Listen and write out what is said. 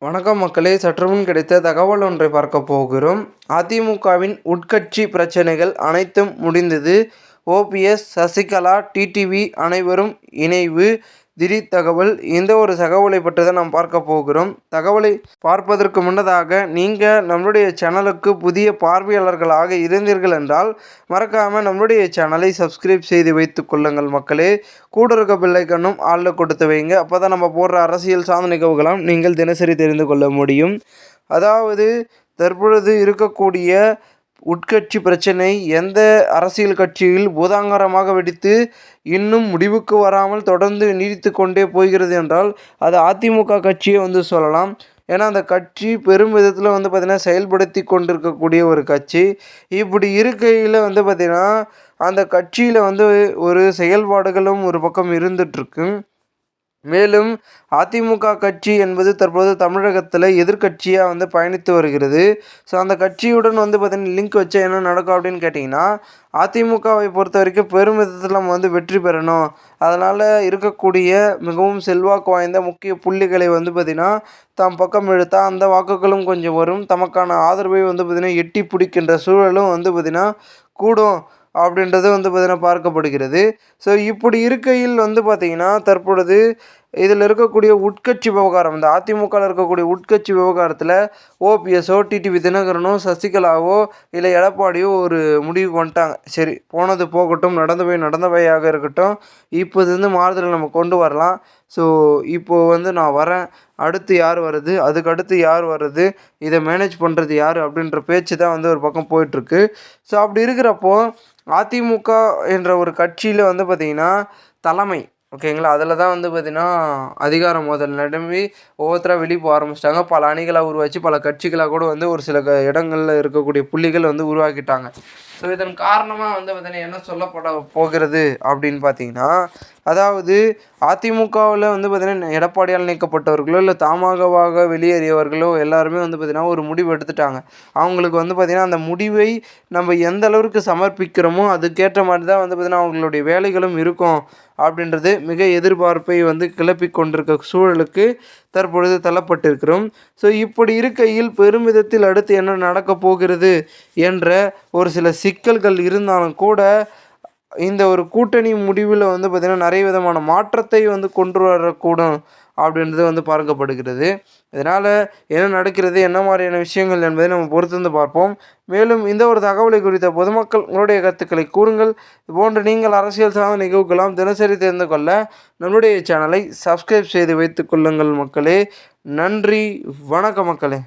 வணக்கம் மக்களே சற்றுமுன் கிடைத்த தகவல் ஒன்றை பார்க்க போகிறோம். அதிமுகவின் உட்கட்சி பிரச்சனைகள் அனைத்தும் முடிந்தது. ஓபிஎஸ் சசிகலா டிடிவி அனைவரும் இணைவு. திடீர் தகவல் இந்த ஒரு தகவலை பற்றி தான் நாம் பார்க்க போகிறோம். தகவலை பார்ப்பதற்கு முன்னதாக நீங்கள் நம்மளுடைய சேனலுக்கு புதிய பார்வையாளர்களாக இருந்தீர்கள் என்றால் மறக்காமல் நம்மளுடைய சேனலை சப்ஸ்கிரைப் செய்து வைத்து கொள்ளுங்கள் மக்களே. கூட இருக்க பிள்ளைக்கண்ணும் ஆளில் கொடுத்து வைங்க. அப்போ தான் நம்ம போடுற அரசியல் சாதனை நிகழ்வுகளாம் நீங்கள் தினசரி தெரிந்து கொள்ள முடியும். அதாவது தற்பொழுது இருக்கக்கூடிய உட்கட்சி பிரச்சனை எந்த அரசியல் கட்சியில் பூதாங்கரமாக வெடித்து இன்னும் முடிவுக்கு வராமல் தொடர்ந்து நீடித்து கொண்டே போகிறது என்றால் அது அதிமுக கட்சியை வந்து சொல்லலாம். ஏன்னா அந்த கட்சி பெரும் விதத்தில் வந்து பார்த்திங்கன்னா செயல்படுத்தி கொண்டிருக்கக்கூடிய ஒரு கட்சி. இப்படி இருக்கையில் வந்து பார்த்திங்கன்னா அந்த கட்சியில் வந்து ஒரு செயல்பாடுகளும் ஒரு பக்கம் இருந்துகிட்ருக்கு மேலும் அதிமுக கட்சி என்பது தற்போது தமிழகத்தில் எதிர்கட்சியாக வந்து பயணித்து வருகிறது. ஸோ அந்த கட்சியுடன் வந்து பார்த்திங்கன்னா லிங்க் வச்சா என்ன நடக்கும் அப்படின்னு கேட்டிங்கன்னா அதிமுகவை பொறுத்த வரைக்கும் பெருமிதத்தில் நம்ம வந்து வெற்றி பெறணும். அதனால் இருக்கக்கூடிய மிகவும் செல்வாக்கு வாய்ந்த முக்கிய புள்ளிகளை வந்து பார்த்திங்கன்னா தாம் பக்கம் இழுத்தால் அந்த வாக்குகளும் கொஞ்சம் வரும். தமக்கான ஆதரவை வந்து பார்த்திங்கன்னா எட்டி பிடிக்கின்ற சூழலும் வந்து பார்த்திங்கன்னா கூடும். அப்படின்றது வந்து பார்த்திங்கன்னா பார்க்கப்படுகிறது. ஸோ இப்படி இருக்கையில் வந்து பார்த்திங்கன்னா தற்பொழுது இதில் இருக்கக்கூடிய உட்கட்சி விவகாரம் இந்த அதிமுகவில் இருக்கக்கூடிய உட்கட்சி விவகாரத்தில் ஓபிஎஸ்ஓ டிடிவி தினகரனோ சசிகலாவோ இல்லை எடப்பாடியோ ஒரு முடிவுக்கு வந்துட்டாங்க. சரி போனது போகட்டும் நடந்தவை நடந்தவையாக இருக்கட்டும். இப்போதுலேருந்து வந்து நம்ம கொண்டு வரலாம். ஸோ இப்போது வந்து நான் வரேன். அடுத்து யார் வருது? அதுக்கு அடுத்து யார் வருது? இதை மேனேஜ் பண்ணுறது யார்? அப்படின்ற பேச்சு தான் வந்து ஒரு பக்கம் போயிட்டுருக்கு. ஸோ அப்படி இருக்கிறப்போ அதிமுக என்ற ஒரு கட்சியில் வந்து பார்த்திங்கன்னா தலைமை ஓகேங்களா? அதில் தான் வந்து பார்த்திங்கன்னா அதிகார மோதல் நிரம்பி ஒவ்வொருத்தராக வெளியே போக ஆரம்பிச்சிட்டாங்க. பல அணிகளாக உருவாச்சு பல கட்சிகளாக கூட வந்து ஒரு சில க இடங்களில் இருக்கக்கூடிய புள்ளிகள் வந்து உருவாக்கிட்டாங்க. ஸோ இதன் காரணமாக வந்து பார்த்திங்கன்னா என்ன சொல்லப்பட போகிறது அப்படின்னு பார்த்தீங்கன்னா அதாவது அதிமுகவில் வந்து பார்த்திங்கன்னா எடப்பாடியால் நீக்கப்பட்டவர்களோ இல்லை தாமாகவாக வெளியேறியவர்களோ எல்லாருமே வந்து பார்த்திங்கன்னா ஒரு முடிவு எடுத்துட்டாங்க. அவங்களுக்கு வந்து பார்த்திங்கன்னா அந்த முடிவை நம்ம எந்த அளவுக்கு சமர்ப்பிக்கிறோமோ அதுக்கேற்ற மாதிரி தான் வந்து பார்த்திங்கன்னா அவங்களுடைய வேலைகளும் இருக்கும் அப்படின்றது மிக எதிர்பார்ப்பை வந்து கிளப்பி கொண்டிருக்க சூழலுக்கு தற்பொழுது தள்ளப்பட்டிருக்கிறோம். ஸோ இப்படி இருக்கையில் பெருமிதத்தில் அடுத்து என்ன நடக்கப் போகிறது என்ற ஒரு சில சிக்கல்கள் இருந்தாலும் கூட இந்த ஒரு கூட்டணி முடிவில் வந்து பார்த்திங்கன்னா நிறைய விதமான மாற்றத்தை வந்து கொண்டு வரக்கூடும் அப்படின்றது வந்து பார்க்கப்படுகிறது. இதனால் என்ன நடக்கிறது என்ன மாதிரியான விஷயங்கள் என்பதை நம்ம பொறுத்திருந்து பார்ப்போம். மேலும் இந்த ஒரு தகவலை குறித்த பொதுமக்கள் உங்களுடைய கருத்துக்களை கூறுங்கள். போன்ற நீங்கள் அரசியல் சார்ந்த நிகழ்வுகளாம் தினசரி தெரிந்து கொள்ள நம்முடைய சேனலை சப்ஸ்கிரைப் செய்து வைத்துக் கொள்ளுங்கள் மக்களே. நன்றி வணக்க மக்களே.